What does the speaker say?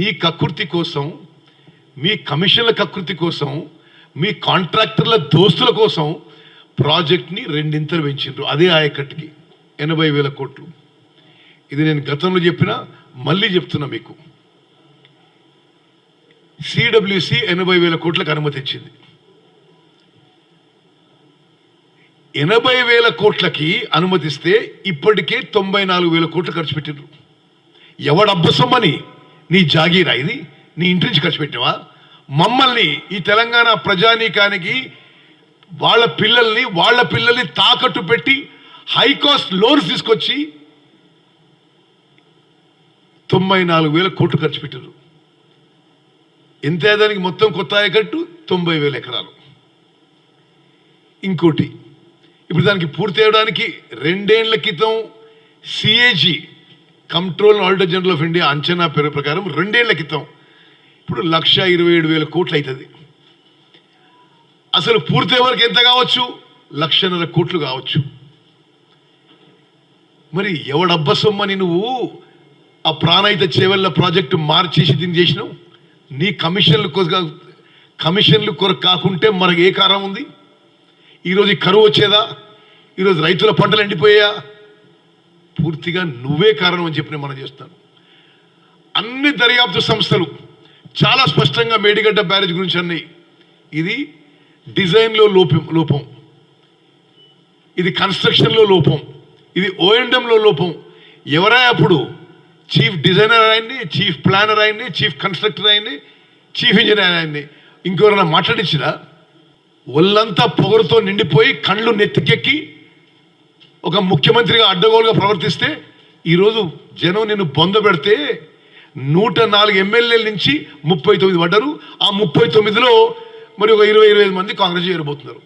నీ కకృతి కోసం మీ కమిషన్ల కకృతి కోసం మీ కాంట్రాక్టర్ల దోస్తుల కోసం ప్రాజెక్ట్ని రెండింతలు పెంచిండ్రు. అదే ఆయకట్టుకి ఎనభై వేల కోట్లు. ఇది నేను గతంలో చెప్పిన మళ్ళీ చెప్తున్నా మీకు. సిడబ్ల్యూసి ఎనభై వేల కోట్లకు అనుమతి ఇచ్చింది. ఎనభై వేల కోట్లకి అనుమతిస్తే ఇప్పటికే తొంభై నాలుగు వేల కోట్లు ఖర్చు పెట్టిండ్రు. ఎవడబ్బసమ్మని నీ జాగీరా ఇది నీ ఇంటి నుంచి ఖర్చు పెట్టావా మమ్మల్ని ఈ తెలంగాణ ప్రజానీకానికి వాళ్ళ పిల్లల్ని వాళ్ళ పిల్లల్ని తాకట్టు పెట్టి హైకాస్ట్ లోన్స్ తీసుకొచ్చి తొంభై నాలుగు వేల కోట్లు ఖర్చు పెట్టారు ఎంత దానికి మొత్తం కొత్త ఆయకట్టు? తొంభై వేల ఎకరాలు. ఇంకోటి ఇప్పుడు దానికి పూర్తి అయ్యడానికి రెండేళ్ళ క్రితం CAG control auditor general of India అంచనా పేరు ప్రకారం రెండేళ్ళ క్రితం ఇప్పుడు లక్ష ఇరవై ఏడు వేల కోట్లు అవుతుంది. అసలు పూర్తి వరకు ఎంత కావచ్చు? లక్షన్నర కోట్లు కావచ్చు. మరి ఎవడబ్బ సొమ్మని నువ్వు ఆ ప్రాణాయిత చేవెళ్ళ ప్రాజెక్టు మార్చేసి దీన్ని చేసినావు? నీ కమిషన్లు కమిషన్లు కొరకు కాకుంటే మనకు ఏ కారణం ఉంది? ఈరోజు కరువు వచ్చేదా? ఈరోజు రైతుల పంటలు ఎండిపోయా పూర్తిగా నువ్వే కారణం అని చెప్పి మనం చేస్తాను. అన్ని దర్యాప్తు సంస్థలు చాలా స్పష్టంగా మేడిగడ్డ బ్యారేజ్ గురించి అన్నాయి. ఇది డిజైన్లో లోపం లోపం. ఇది కన్స్ట్రక్షన్లో లోపం. ఇది ఓఎండంలో లోపం. ఎవరై అప్పుడు చీఫ్ డిజైనర్ అయింది చీఫ్ ప్లానర్ అయింది చీఫ్ కన్స్ట్రక్టర్ అయింది చీఫ్ ఇంజనీర్ అయింది ఇంకెవరైనా మాట్లాడించినా ఒళ్ళంతా పొగరుతో నిండిపోయి కళ్ళు నెత్తికెక్కి ఒక ముఖ్యమంత్రిగా అడ్డగోలుగా ప్రవర్తిస్తే ఈరోజు జనం నిన్ను పొందబెడితే నూట నాలుగు ఎమ్మెల్యేల నుంచి ముప్పై తొమ్మిది పడ్డారు. ఆ ముప్పై తొమ్మిదిలో మరి ఒక ఇరవై ఇరవై ఐదు మంది కాంగ్రెస్ చేరబోతున్నారు